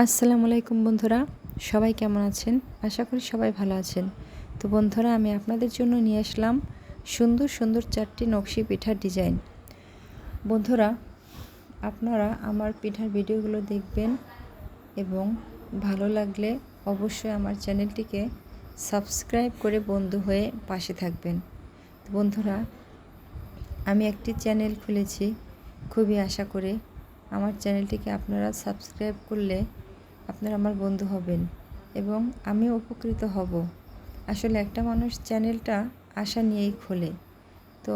আসসালামু আলাইকুম বন্ধুরা, সবাই কেমন আছেন? আশা করি সবাই ভালো আছেন। তো বন্ধুরা, আমি আপনাদের জন্য নিয়ে আসলাম সুন্দর সুন্দর চারটি নকশি পিঠার ডিজাইন। বন্ধুরা, আপনারা আমার পিঠার ভিডিওগুলো দেখবেন এবং ভালো লাগলে অবশ্যই আমার চ্যানেলটিকে সাবস্ক্রাইব করে বন্ধু হয়ে পাশে থাকবেন। বন্ধুরা, আমি একটি চ্যানেল খুলেছি, খুবই আশা করে আমার চ্যানেলটিকে আপনারা সাবস্ক্রাইব করলে আপনারা আমার বন্ধু হবেন এবং আমি উপকৃত হব। আসলে একটা মানুষ চ্যানেলটা আশা নিয়েই খোলে। তো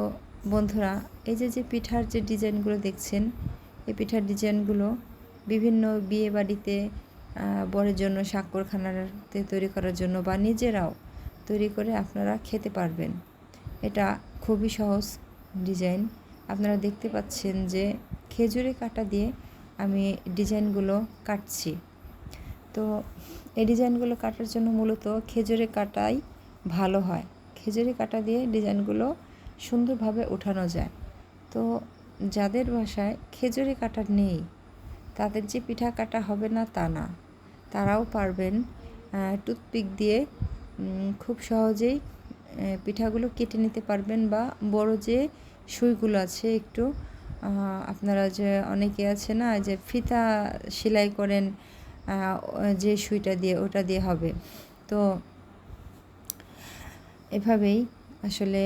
বন্ধুরা, এই যে যে পিঠার যে ডিজাইনগুলো দেখছেন, এই পিঠার ডিজাইনগুলো বিভিন্ন বিয়ে বাড়িতে বরের জন্য, স্বাক্ষরখানাতে তৈরি করার জন্য বা নিজেরাও তৈরি করে আপনারা খেতে পারবেন। এটা খুবই সহজ ডিজাইন। আপনারা দেখতে পাচ্ছেন যে খেজুরি কাটা দিয়ে আমি ডিজাইনগুলো কাটছি। তো এই ডিজাইনগুলো কাটার জন্য মূলত খেজুরে কাটাই ভালো হয়। খেজুরি কাটা দিয়ে ডিজাইনগুলো সুন্দরভাবে উঠানো যায়। তো যাদের বাসায় খেজুরি কাটা নেই, তাদের যে পিঠা কাটা হবে না তা না। তারাও পারবেন টুথপিক দিয়ে খুব সহজেই পিঠাগুলো কেটে নিতে পারবেন বা বড় যে সুইগুলো আছে একটু আপনারা যে অনেকে আছে না, যে ফিতা সেলাই করেন যে সুইটা দিয়ে, ওটা দিয়ে হবে। তো এভাবেই আসলে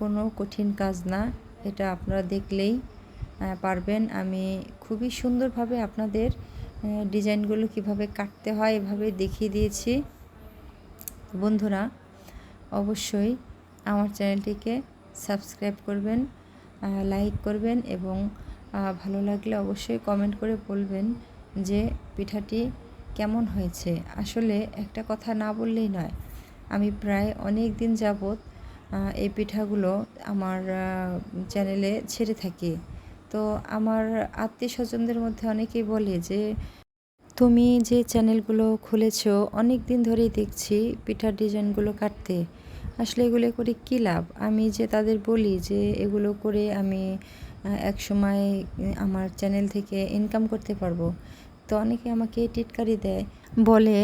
কোনো কঠিন কাজ না, এটা আপনারা দেখলেই পারবেন। আমি খুবই সুন্দরভাবে আপনাদের ডিজাইনগুলো কীভাবে কাটতে হয়, এভাবে দেখিয়ে দিয়েছি। বন্ধুরা, অবশ্যই আমার চ্যানেলটিকে সাবস্ক্রাইব করবেন। লাইক করবেন এবং ভালো লাগলে অবশ্যই কমেন্ট করে বলবেন যে পিঠাটি কেমন হয়েছে। আসলে একটা কথা না বললেই নয়, আমি প্রায় অনেক দিন যাবৎ এই পিঠাগুলো আমার চ্যানেলে ছেড়ে থাকি। তো আমার আত্মীয় স্বজনদের মধ্যে অনেকেই বলে যে, তুমি যে চ্যানেলগুলো খুলেছ, অনেক দিন ধরেই দেখছি পিঠার ডিজাইনগুলো কাটতে। আসলে এগুলো করে কী লাভ? আমি যে তাদের বলি যে এগুলো করে আমি এক সময় আমার চ্যানেল থেকে ইনকাম করতে পারব। তো অনেকে আমাকে টিটকারি দেয়, বলে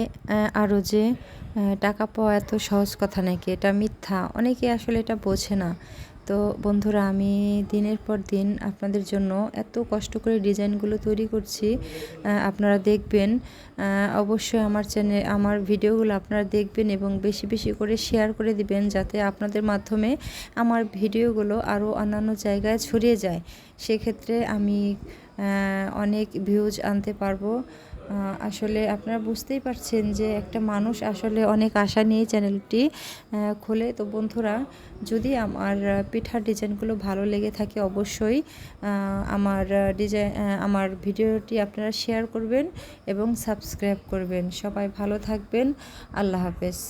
আরও যে টাকা পাওয়া এত সহজ কথা নাকি? এটা মিথ্যা। অনেকে আসলে এটা বোঝে না। তো বন্ধুরা, আমি দিনের পর দিন আপনাদের জন্য এত কষ্ট করে ডিজাইনগুলো তৈরি করছি। আপনারা দেখবেন অবশ্যই আমার চ্যানেল, আমার ভিডিওগুলো আপনারা দেখবেন এবং বেশি বেশি করে শেয়ার করে দিবেন যাতে আপনাদের মাধ্যমে আমার ভিডিওগুলো আরও অন্যান্য জায়গায় ছড়িয়ে যায়। সেক্ষেত্রে আমি অনেক ভিউজ আনতে পারব। আসলে আপনারা বুঝতেই পারছেন যে একটা মানুষ আসলে অনেক আশা নিয়ে চ্যানেলটি খোলে। তো বন্ধুরা, যদি আমার পিঠার ডিজাইনগুলো ভালো লেগে থাকে অবশ্যই আমার ডিজাইন আমার ভিডিওটি আপনারা শেয়ার করবেন এবং সাবস্ক্রাইব করবেন। সবাই ভালো থাকবেন। আল্লাহ হাফেজ।